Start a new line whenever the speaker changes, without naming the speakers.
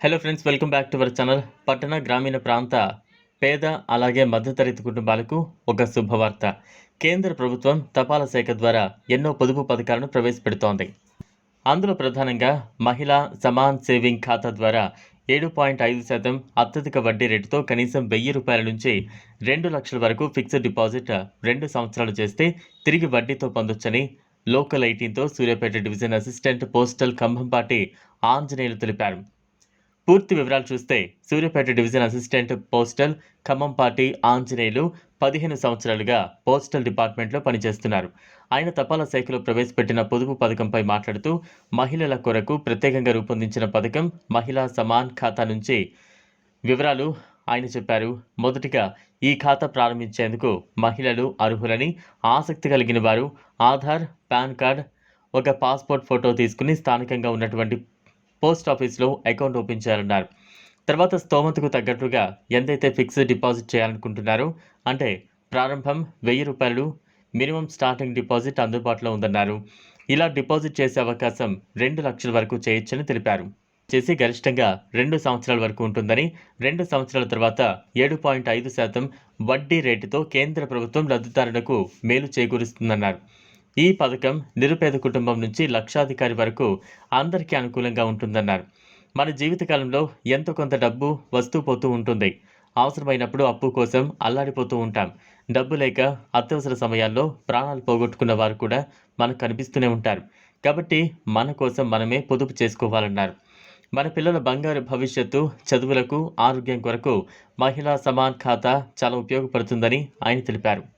Hello friends welcome back to our channel పట్టణ గ్రామీణ ప్రాంత పేద అలాగే మధ్యతరగతి కుటుంబాలకు ఒక శుభవార్త. కేంద్ర ప్రభుత్వం తపాలా శాఖ ద్వారా ఎన్నో పొదుపు పథకాలను ప్రవేశపెడుతోంది. అందులో ప్రధానంగా మహిళా సమాన్ సేవింగ్ ఖాతా ద్వారా ఏడు పాయింట్ ఐదు శాతం అత్యధిక వడ్డీ రేటుతో కనీసం వెయ్యి రూపాయల నుంచి రెండు లక్షల వరకు ఫిక్స్డ్ డిపాజిట్ రెండు సంవత్సరాలు చేస్తే తిరిగి వడ్డీతో పొందొచ్చని local ఐటీతో Suryapet division assistant postal Khammampati Anjaneyulu తెలిపారు. పూర్తి వివరాలు చూస్తే Suryapet division assistant postal Khammampati Anjaneyulu పదిహేను సంవత్సరాలుగా పోస్టల్ డిపార్ట్మెంట్లో పనిచేస్తున్నారు. ఆయన తపాలా శాఖలో ప్రవేశపెట్టిన పొదుపు పథకంపై మాట్లాడుతూ మహిళల కొరకు ప్రత్యేకంగా రూపొందించిన పథకం మహిళా సమాన్ ఖాతా నుంచి వివరాలు ఆయన చెప్పారు. మొదటిగా ఈ ఖాతా ప్రారంభించేందుకు మహిళలు అర్హులని ఆసక్తి కలిగిన వారు ఆధార్ పాన్ కార్డ్ ఒక పాస్పోర్ట్ ఫోటో తీసుకుని స్థానికంగా ఉన్నటువంటి పోస్ట్ ఆఫీస్లో అకౌంట్ ఓపెన్ చేయాలన్నారు. తర్వాత స్తోమతకు తగ్గట్టుగా ఎంతైతే ఫిక్స్డ్ డిపాజిట్ చేయాలనుకుంటున్నారో అంటే ప్రారంభం వెయ్యి రూపాయలు మినిమం స్టార్టింగ్ డిపాజిట్ అందుబాటులో ఉందన్నారు. ఇలా డిపాజిట్ చేసే అవకాశం రెండు లక్షల వరకు చేయొచ్చని తెలిపారు. చేసి గరిష్టంగా రెండు సంవత్సరాల వరకు ఉంటుందని రెండు సంవత్సరాల తర్వాత ఏడు పాయింట్ ఐదు శాతం వడ్డీ రేటుతో కేంద్ర ప్రభుత్వం లబ్ధిదారులకు మేలు చేకూరుస్తుందన్నారు. ఈ పథకం నిరుపేద కుటుంబం నుంచి లక్షాధికారి వరకు అందరికీ అనుకూలంగా ఉంటుందన్నారు. మన జీవితకాలంలో ఎంతో కొంత డబ్బు వస్తూ పోతూ ఉంటుంది. అవసరమైనప్పుడు అప్పు కోసం అల్లాడిపోతూ ఉంటాం. డబ్బు లేక అత్యవసర సమయాల్లో ప్రాణాలు పోగొట్టుకున్న వారు కూడా మనకు కనిపిస్తూనే ఉంటారు. కాబట్టి మన కోసం మనమే పొదుపు చేసుకోవాలన్నారు. మన పిల్లల బంగారు భవిష్యత్తు చదువులకు ఆరోగ్యం కొరకు మహిళా సమాన్ ఖాతా చాలా ఉపయోగపడుతుందని ఆయన తెలిపారు.